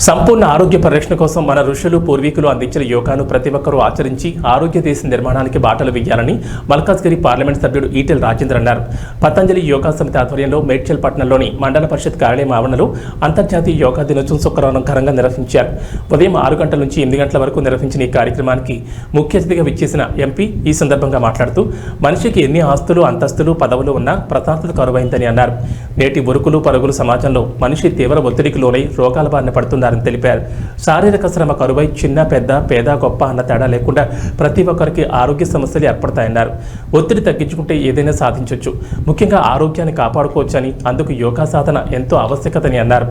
సంపూర్ణ ఆరోగ్య పరిరక్షణ కోసం మన ఋషులు పూర్వీకులు అందించిన యోగాను ప్రతి ఒక్కరూ ఆచరించి ఆరోగ్య దేశ నిర్మాణానికి బాటలు వేయాలని మల్కాజ్గిరి పార్లమెంట్ సభ్యుడు ఈటెల్ రాజేంద్ర అన్నారు. పతంజలి యోగా సమితి ఆధ్వర్యంలో మేడ్చల్ పట్టణంలోని మండల పరిషత్ కార్యాలయం ఆవరణలో అంతర్జాతీయ యోగా దినోత్సవం శుక్రవారం ఘనంగా నిర్వహించారు. ఉదయం ఆరు గంటల నుంచి ఎనిమిది గంటల వరకు నిర్వహించిన ఈ కార్యక్రమానికి ముఖ్య అతిథిగా విచ్చేసిన ఎంపీ ఈ సందర్భంగా మాట్లాడుతూ మనిషికి ఎన్ని ఆస్తులు అంతస్తులు పదవులు ఉన్నా ప్రశాంతత కరువైందని అన్నారు. నేటి ఉరుకులు పరుగులు సమాజంలో మనిషి తీవ్ర ఒత్తిడికి లోనై రోగాల బారిన పడుతున్నారని తెలిపారు. శారీరక శ్రమ కరువై చిన్న పెద్ద పేద గొప్ప అన్న తేడా లేకుండా ప్రతి ఒక్కరికి ఆరోగ్య సమస్యలు ఏర్పడతాయన్నారు. ఒత్తిడి తగ్గించుకుంటే ఏదైనా సాధించవచ్చు ముఖ్యంగా ఆరోగ్యాన్ని కాపాడుకోవచ్చని అందుకు యోగా సాధన ఎంతో ఆవశ్యకతని అన్నారు.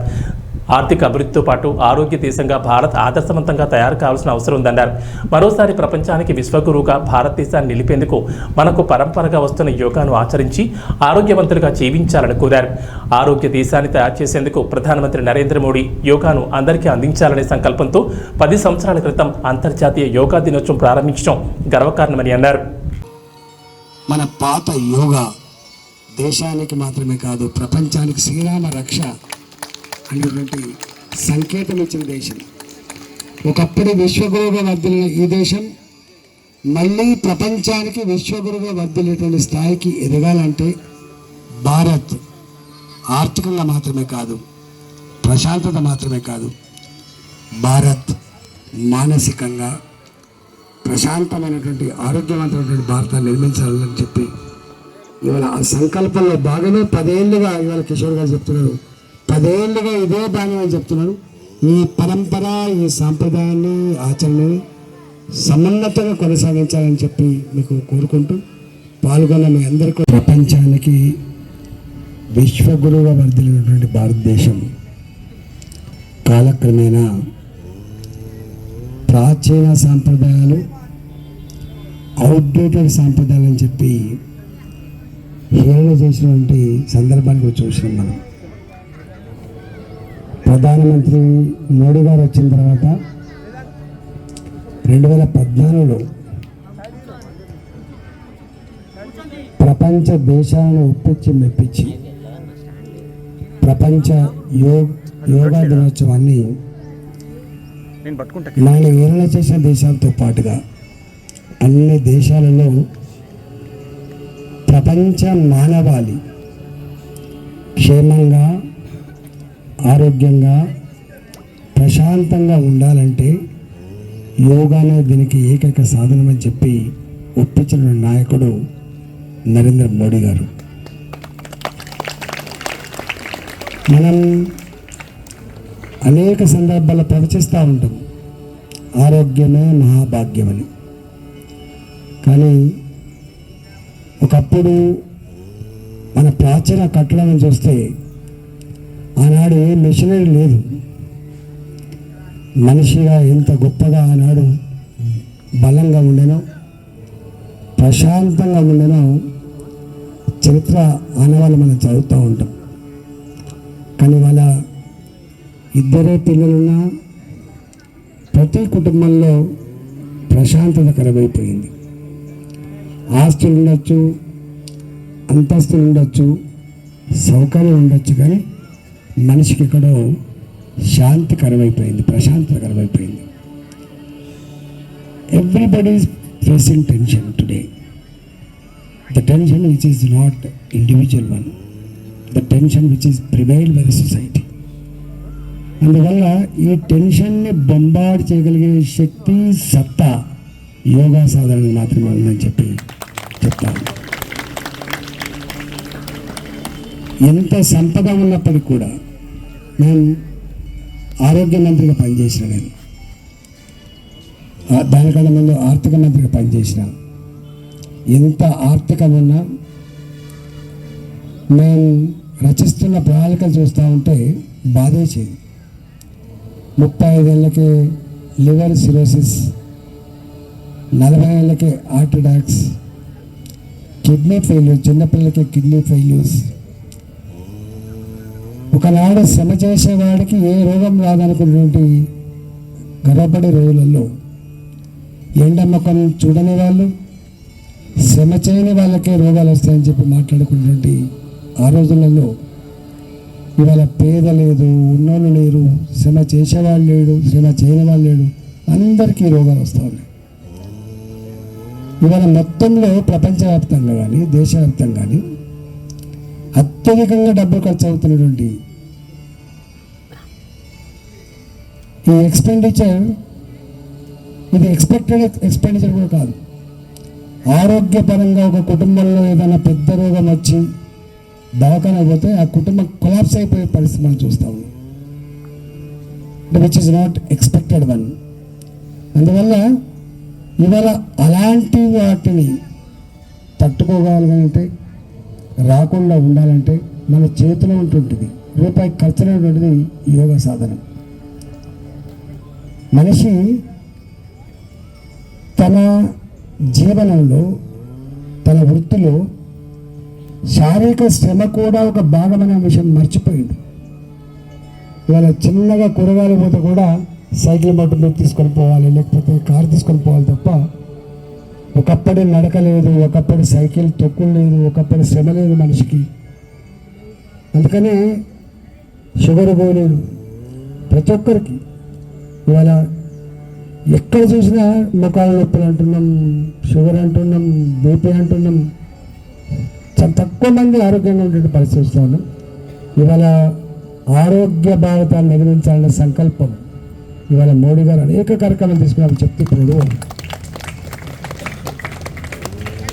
ఆర్థిక అభివృద్ధితో పాటు ఆరోగ్య దేశంగా భారత్ ఆదర్శవంతంగా తయారు కావాల్సిన అవసరం ఉందన్నారు. మరోసారి ప్రపంచానికి విశ్వగురువుగా భారతదేశాన్ని నిలిపేందుకు మనకు పరంపరగా వస్తున్న యోగాను ఆచరించి ఆరోగ్యవంతులుగా జీవించాలని కోరారు. ఆరోగ్య దేశాన్ని తయారు చేసేందుకు ప్రధానమంత్రి నరేంద్ర మోడీ యోగాను అందరికీ అందించాలనే సంకల్పంతో పది సంవత్సరాల క్రితం అంతర్జాతీయ యోగా దినోత్సవం ప్రారంభించడం గర్వకారణమని అన్నారు. మన పాత యోగా దేశానికి మాత్రమే కాదు ప్రపంచానికి శ్రీరామ రక్ష అనేటువంటి సంకేతం ఇచ్చిన దేశం. ఒకప్పుడు విశ్వగురువుగా వర్ధిల్లిన ఈ దేశం మళ్ళీ ప్రపంచానికి విశ్వగురువుగా వర్ధిల్లేటువంటి స్థాయికి ఎదగాలంటే భారత్ ఆర్థికంగా మాత్రమే కాదు ప్రశాంతత మాత్రమే కాదు భారత్ మానసికంగా ప్రశాంతమైనటువంటి ఆరోగ్యవంతమైనటువంటి భారతాన్ని నిర్మించాలని చెప్పి ఇవాళ ఆ సంకల్పంలో భాగమే పదేళ్ళుగా ఇవాళ కిషోర్ గారు చెప్తున్నారు. పదేళ్ళుగా ఇదే బాణం అని చెప్తున్నారు. ఈ పరంపర ఈ సాంప్రదాయాన్ని ఆచరణని సమన్నతగా కొనసాగించాలని చెప్పి మీకు కోరుకుంటూ పాల్గొన్న మీ అందరికీ ప్రపంచానికి విశ్వగురువుగా వర్ధిల్లినటువంటి భారతదేశం కాలక్రమేణా ప్రాచీన సాంప్రదాయాలు అవుట్డేటెడ్ సాంప్రదాయాలు అని చెప్పి హేళన చేసినటువంటి సందర్భానికి కూడా చూసినాం మనం. ప్రధానమంత్రి మోడీ గారు వచ్చిన తర్వాత రెండు వేల పద్నాలుగులో ప్రపంచ దేశాలను ఒప్పించి మెప్పించి ప్రపంచ యో యోగా దినోత్సవాన్ని మనం ఏలన చేసిన దేశాలతో పాటుగా అన్ని దేశాలలో ప్రపంచ మానవాళి క్షేమంగా ఆరోగ్యంగా ప్రశాంతంగా ఉండాలంటే యోగానే దీనికి ఏకైక సాధనమని చెప్పి ఒప్పించిన నాయకుడు నరేంద్ర మోడీ గారు. మనం అనేక సందర్భాల్లో ప్రవచిస్తూ ఉంటాం. ఆరోగ్యమే మహాభాగ్యమని. కానీ ఒకప్పుడు మన ప్రాచీన కట్టడం చూస్తే ఆనాడు ఏ మిషనరీ లేదు. మనిషిగా ఎంత గొప్పగా ఆనాడు బలంగా ఉండేనో ప్రశాంతంగా ఉండేనో చరిత్ర ఆనవాళ్ళు మనం చదువుతూ ఉంటాం. కానీ వాళ్ళ ఇద్దరే పిల్లలున్నా ప్రతి కుటుంబంలో ప్రశాంతత కరువైపోయింది ఆస్తులు ఉండొచ్చు అంతస్తులు ఉండొచ్చు సౌకర్యం ఉండొచ్చు కానీ మనిషికి ఎక్కడో శాంతికరమైపోయింది ప్రశాంతకరమైపోయింది. ప్రశాంతత everybody is facing tension today the tension which is not individual one the tension which is prevail by the society అందువల్ల ఈ టెన్షన్ని బొంబాడు చేయగలిగే శక్తి సత్తా యోగా సాధనకు మాత్రమే ఉందని చెప్పి చెప్తాను. ఎంత సంపద ఉన్నప్పటికీ కూడా నేను ఆరోగ్య మంత్రిగా పనిచేసిన నేను. దానికన్నా ముందు ఆర్థిక మంత్రిగా పనిచేసిన. ఎంత ఆర్థికం ఉన్నా మేము రచిస్తున్న ప్రణాళికలు చూస్తూ ఉంటే బాధేసేది ముప్పై ఐదేళ్ళకి లివర్ సిరోసిస్ నలభై ఏళ్ళకి హార్ట్ అటాక్స్ కిడ్నీ ఫెయిల్యూర్ చిన్నపిల్లలకి కిడ్నీ ఫెయిల్యూర్స్ ఒకనాడు శ్రమ చేసేవాడికి ఏ రోగం రాదనుకున్నటువంటి గర్భపడే రోజులలో ఎండమ్మకం చూడని వాళ్ళు శ్రమ చేయని వాళ్ళకే రోగాలు వస్తాయని చెప్పి మాట్లాడుకున్నటువంటి ఆ రోజులలో ఇవాళ పేద లేదు ఉన్నోళ్ళు లేరు శ్రమ చేసేవాళ్ళు లేడు శ్రమ చేయని వాళ్ళు లేడు అందరికీ రోగాలు వస్తూ ఉన్నాయి. ఇవాళ మొత్తంలో ప్రపంచవ్యాప్తంగా కానీ దేశవ్యాప్తంగా కానీ అత్యధికంగా డబ్బులు ఖర్చు అవుతున్నటువంటి ఈ ఎక్స్పెండిచర్ ఇది ఎక్స్పెక్టెడ్ ఎక్స్పెండిచర్ కూడా కాదు. ఆరోగ్యపరంగా ఒక కుటుంబంలో ఏదైనా పెద్ద రోగం వచ్చి దవాఖాన పోతే ఆ కుటుంబం కొలాప్స్ అయిపోయే పరిస్థితి మనం చూస్తా ఉన్నాం. Which is not expected one అందువల్ల ఇవాళ అలాంటి వాటిని తట్టుకోగలగాలంటే రాకుండా ఉండాలంటే మన చేతిలో ఉంటుంటుంది రూపాయి ఖర్చు అనేటువంటిది సాధనం. మనిషి తన జీవనంలో తన వృత్తిలో శారీరక శ్రమ కూడా ఒక భాగమనే విషయం మర్చిపోయింది ఇవాళ చిన్నగా కూరగాయలు పోతే కూడా సైకిల్ మోటార్ మీద తీసుకొని పోవాలి లేకపోతే కారు తీసుకొని పోవాలి తప్ప ఒకప్పటి నడక లేదు ఒకప్పటి సైకిల్ తొక్కులు లేదు ఒకప్పటి శ్రమ లేదు మనిషికి. అందుకనే షుగర్ పోలేదు. ప్రతి ఒక్కరికి ఇవాళ ఎక్కడ చూసినా మొక్కల నొప్పులు అంటున్నాం షుగర్ అంటున్నాం బీపీ అంటున్నాం. చాలా తక్కువ మంది ఆరోగ్యంగా ఉండే పరిస్థితి ఉన్నాం ఇవాళ ఆరోగ్య భారతాన్ని నిర్మించాలనే సంకల్పం. ఇవాళ మోడీ గారు అనేక కార్యక్రమాలు తీసుకున్నారు చెప్తే ఇప్పుడు